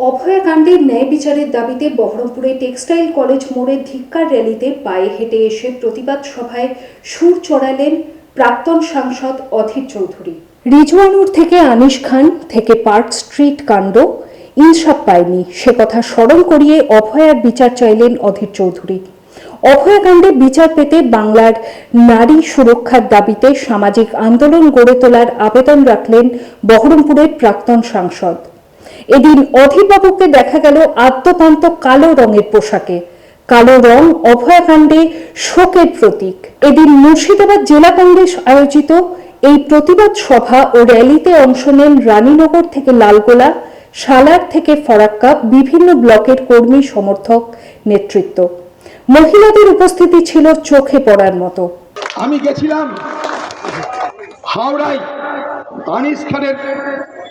অভয়াকাণ্ডের ন্যায় বিচারের দাবিতে বহরমপুরে টেক্সটাইল কলেজ মোড়ে ধিক্কার র্যালিতে পায়ে হেঁটে এসে প্রতিবাদ সভায় সুর চড়ালেন প্রাক্তন সাংসদ অধীর চৌধুরী। রিজওয়ানুর থেকে আনিস খান থেকে পার্ক স্ট্রিট কাণ্ড। ইনসাফ পায়নি, সে কথা স্মরণ করিয়ে অভয়ার বিচার চাইলেন অধীর চৌধুরী। অভয়াকাণ্ডে বিচার পেতে বাংলার নারী সুরক্ষার দাবিতে সামাজিক আন্দোলন গড়ে তোলার আবেদন রাখলেন বহরমপুরের প্রাক্তন সাংসদ। এদিন অধীরবাবুকে দেখা গেল আদ্যপান্ত কালো রঙের পোশাকে। কালো রং অভয়াকাণ্ডে শোকের প্রতীক। এদিন মুর্শিদাবাদ জেলা কংগ্রেস আয়োজিত এই প্রতিবাদ সভা ও র্যালিতে অংশ নেন রানীনগর থেকে লালগোলা, সালার থেকে ফরাক্কা বিভিন্ন ব্লকের কর্মী সমর্থক নেতৃত্ব। মহিলাদের উপস্থিতি ছিল চোখে পড়ার মতো। আমি গেছিলাম হাওড়ায় আনিস খানের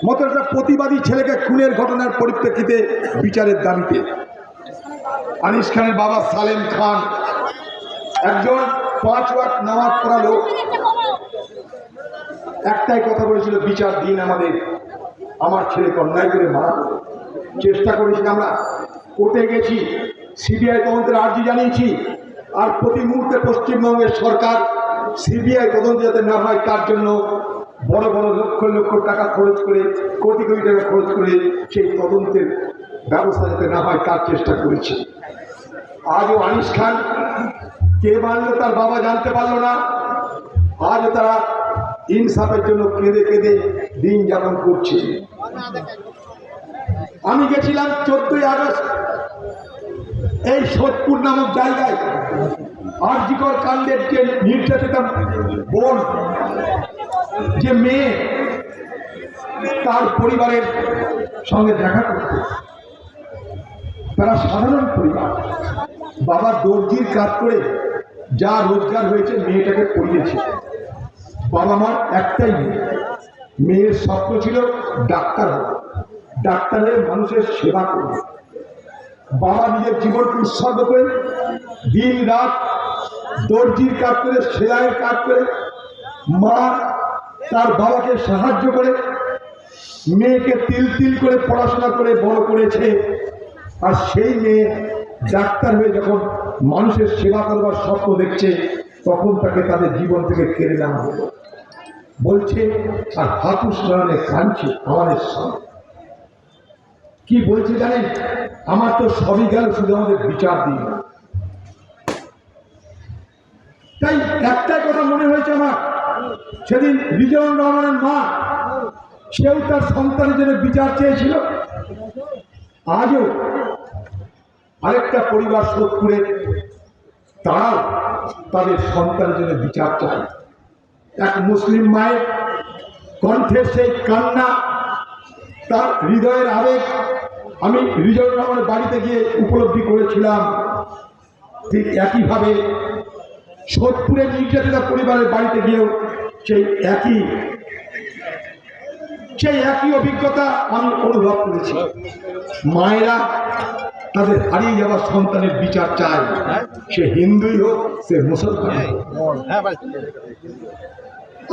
মতো একটা প্রতিবাদী ছেলেকে খুনের ঘটনার পরিপ্রেক্ষিতে বিচারের দাবিতে। আনিস খানের বাবা সালেম খান, একজন পাঁচ ওয়াট নামাজ পড়া লোক। একটাই কথা বলেছিল, বিচার দিন আমাদের, আমার ছেলেকে অন্যায় করে মারা চেষ্টা করেছি আমরা। কোর্টে গেছি, সিবিআই তদন্তের আর্জি জানিয়েছি। আর প্রতি মুহূর্তে পশ্চিমবঙ্গের সরকার সিবিআই তদন্ত যাতে না হয়, তার জন্য বড় বড় লক্ষ লক্ষ টাকা খরচ করে, কোটি কোটি টাকা খরচ করে সেই তদন্তের ব্যবস্থা যাতে না হয়, তার চেষ্টা করেছে। আজও আনিস খান, কে মানলো তার বাবা জানতে পারল না। আজও তারা ইনসাফের জন্য কেঁদে কেঁদে দিন যাপন করছে। আমি গেছিলাম চোদ্দই আগস্ট এই সোদপুর নামক জায়গায়। আর্জিকর কাণ্ডের যে নির্যাতিতা বোন যে মেয়ে তার পরিবারের সঙ্গে দেখা করতে। তারা সাধারণ পরিবার। বাবা দর্জির কাজ করে যা রোজগার হয়েছে মেয়েটাকে পড়িয়েছে বাবা মার একটাই মেয়ে। মেয়ের স্বপ্ন ছিল ডাক্তার ডাক্তারের মানুষের সেবা করবে বাবা নিজের জীবনকে উৎসর্গ করে দিন রাত দর্জির কাজ করে, সেলাইয়ের কাজ করে, মা তার বাবাকে সাহায্য করে, মেয়েকে তিল তিল করে পড়াশোনা করে বড় করেছে। আর সেই মেয়ে ডাক্তার হয়ে যখন মানুষের সেবা করবার স্বপ্ন দেখছে, তখন তাকে তাদের জীবন থেকে কেড়ে নেওয়া হলো। বলছে, আর হাতুস নয়নে কাঁদছে আমাদের সামনে কি বলছে জানেন? আমার তো সবই গেল, শুধু আমাদের বিচার দিন। তাই একটাই কথা মনে হয়েছে আমার সেদিন বিজয় রহমানের মা, সেও তার সন্তানের জন্য বিচার চেয়েছিল। আজও আরেকটা পরিবার সোদপুরে তারাও তাদের সন্তানের জন্য বিচার চায়। এক মুসলিম মায়ের কণ্ঠের সেই কান্না, তার হৃদয়ের আবেগ আমি রিজল রহমানের বাড়িতে গিয়ে উপলব্ধি করেছিলাম। ঠিক একইভাবে সোদপুরের নির্যাতিতা পরিবারের বাড়িতে গিয়েও সেই একই সেই একই অভিজ্ঞতা আমি অনুভব করেছি। মায়েরা তাদের হারিয়ে যাওয়া সন্তানের বিচার চায়। সে হিন্দুই হোক, সে মুসলমান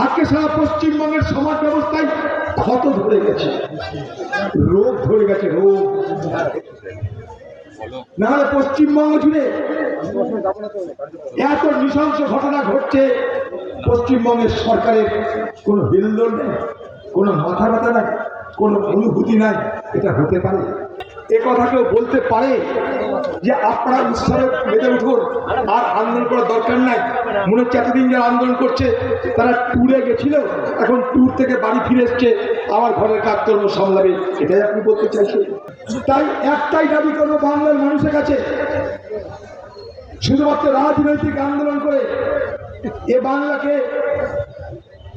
আজকে সারা পশ্চিমবঙ্গের সমাজ ব্যবস্থায় ক্ষত ধরে গেছে। রোগ ধরে গেছে, রোগ। নাহলে পশ্চিমবঙ্গ জুড়ে এত নৃশংস ঘটনা ঘটছে। পশ্চিমবঙ্গের সরকারের কোনো হিলদোল নেই, কোনো মাথা ব্যথা নাই, কোনো অনুভূতি নাই, এটা হতে পারে। এ কথা কেউ বলতে পারে যে আপনারা উৎসাহে মেতে উঠুন, আর আন্দোলন করার দরকার নাই। মনে হচ্ছে এতদিন যারা আন্দোলন করছে, তারা ট্যুরে গেছিল, এখন ট্যুর থেকে বাড়ি ফিরে এসছে আবার ঘরের কাজকর্ম সামলাবে, এটাই আপনি বলতে চাইছেন। তাই একটাই দাবি করব, বাংলার মানুষের কাছে শুধুমাত্র রাজনৈতিক আন্দোলন করে এ বাংলাকে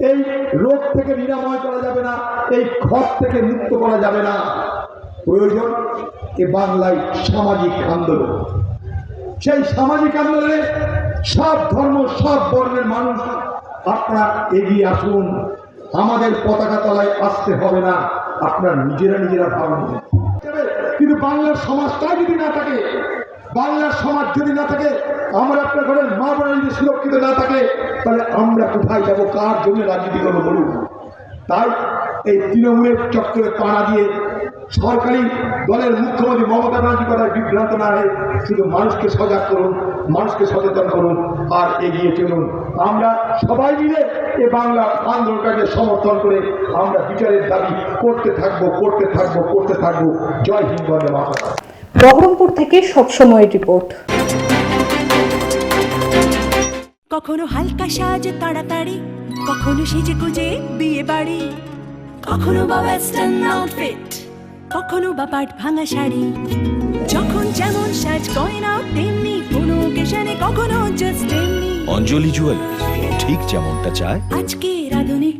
এই রোগ থেকে নিরাময় করা যাবে না, এই খত থেকে মুক্ত করা যাবে না। প্রয়োজন এ বাংলায় সামাজিক আন্দোলন। সেই সামাজিক আন্দোলনে সব ধর্ম, সব বর্ণের মানুষ আপনারা এগিয়ে আসুন। আমাদের পতাকা তলায় আসতে হবে না, আপনারা নিজেরা নিজেরা ভাবুন। কিন্তু বাংলার সমাজটাই যদি না থাকে বাংলার সমাজ যদি না থাকে, আমরা আপনার ঘরের মা বোনেরা যদি সুরক্ষিত না থাকে তাহলে আমরা কোথায় যাব? কার জন্য রাজনীতি করব বলুন? তাই এই তৃণমূলের চক্করে পাড়া দিয়ে সরকারি দলের মুখ্যমন্ত্রী মমতা ব্যানার্জি কথায় বিভ্রান্ত না হয়ে শুধু মানুষকে সজাগ করুন, মানুষকে সচেতন করুন আর এগিয়ে চলুন। আমরা সবাই মিলে এ বাংলা আন্দোলনটাকে সমর্থন করে আমরা বিচারের দাবি করতে থাকব করতে থাকব করতে থাকব। জয় হিন্দ, বন্দে মাতা বহরমপুর থেকে সবসময়ের রিপোর্ট। কখনো হালকা সাজ তাড়াতাড়ি কখনো সেজে গুজে বিয়ে বাড়ি। কখনো বা ওয়েস্টার্ন আউটফিট কখনো বা পাট ভাঙা শাড়ি। যখন যেমন সাজ গয়না তেমনি কোনো ওকেশনে কখনো জাস্ট তেমনি। অঞ্জলি জুয়েলার্স ঠিক যেমনটা চায়। আজকে আধুনিক